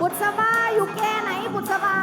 บุตษบาอยู่แก่ไหนบุตษบา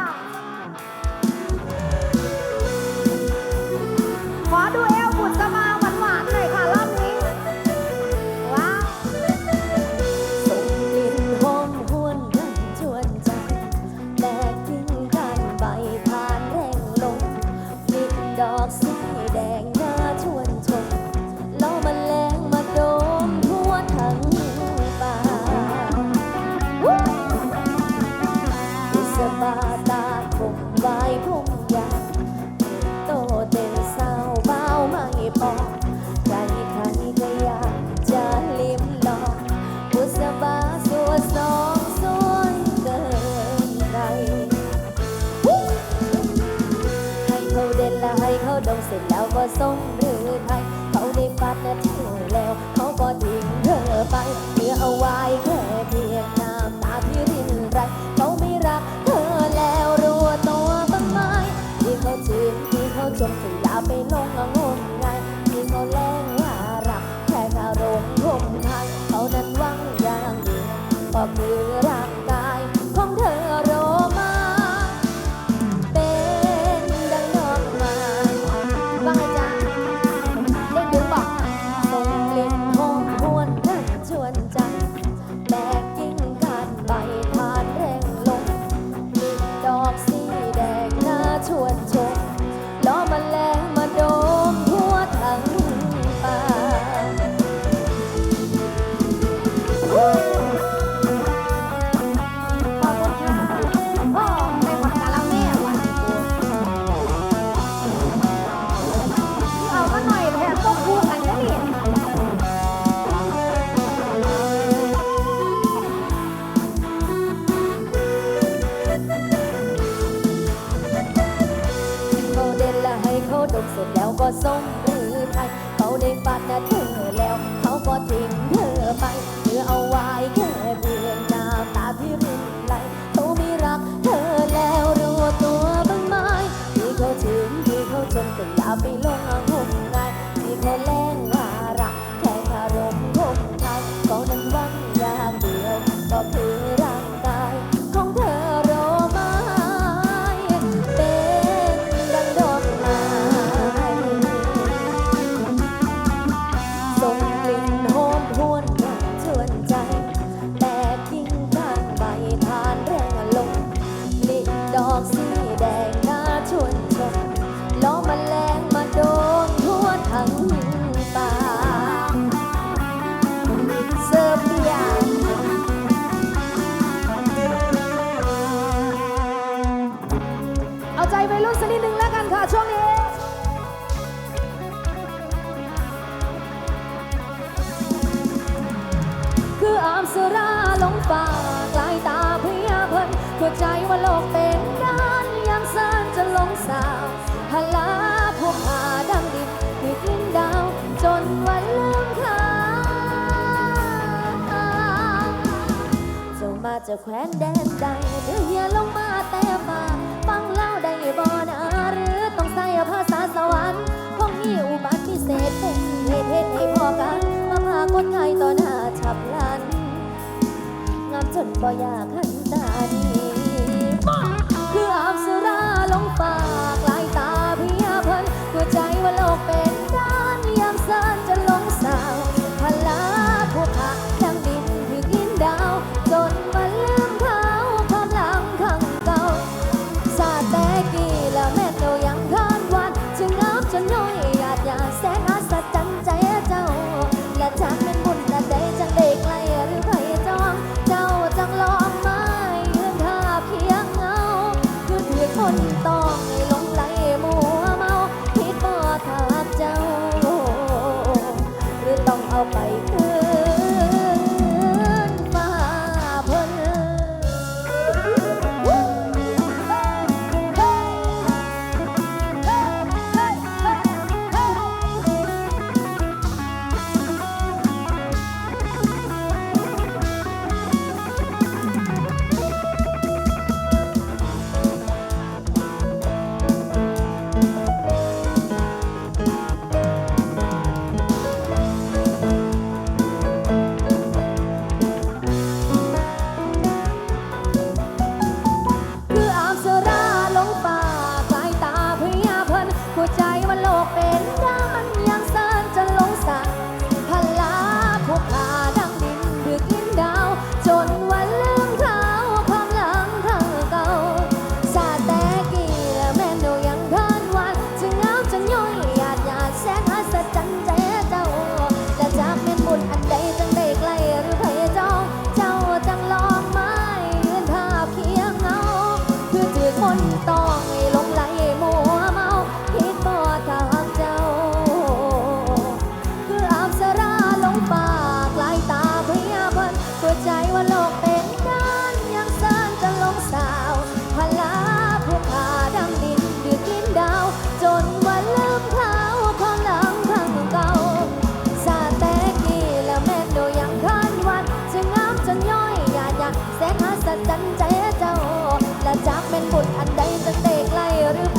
ดและเธอแล้ว เขาก็ทิ้งเธอไปเหลือเอาไว้แค่เพียงน้ำตาที่รินไรเขาไม่รักเธอแล้วรัวตัวบ้นไม้ที่เขาทิ้งที่เขาจมที่ยาไปลงงมงายที่เขาแรงว่ารักแค่อารมณ์คมคันเขานั้นหวังอย่างเดียวก็คือรัก ไปเมื่อเอาไว้ สราลงฝากลายตาพีาเพิ่นหัวใจว่าโลกเป็นด้านยามสานจะลงสาวฮาลาพวกหาดังดิบติดลิ่นดาวจนวันลืมคาเจ้ามาจะแขวนแดนใดเดือเฮียลงมาแต่มาฟังเล่าได้บ่นะหรือต้องใส่ภาษาสวรรค์ของมีอุบัติพิเศษเป็นเหตุให้พอกันมาพากลไกลต่อหน้าฉับพลัน จนบ่อยากห ใจว่าโลกเป็นด้านยังสานจะลงสาวพลาผู้พาดังดินดืดกลิ้นดาว จนวันลืมเท้าพอหลังข้างเก่าซาแตกี้แล้วแม่โดยังคันวัดจะงามจนย่อยอยาาอยากแสงหาสัจจันใจเจ้า และจากเป็นบุตรอันใดจะเตกไล่หรือไผ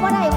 por ahí.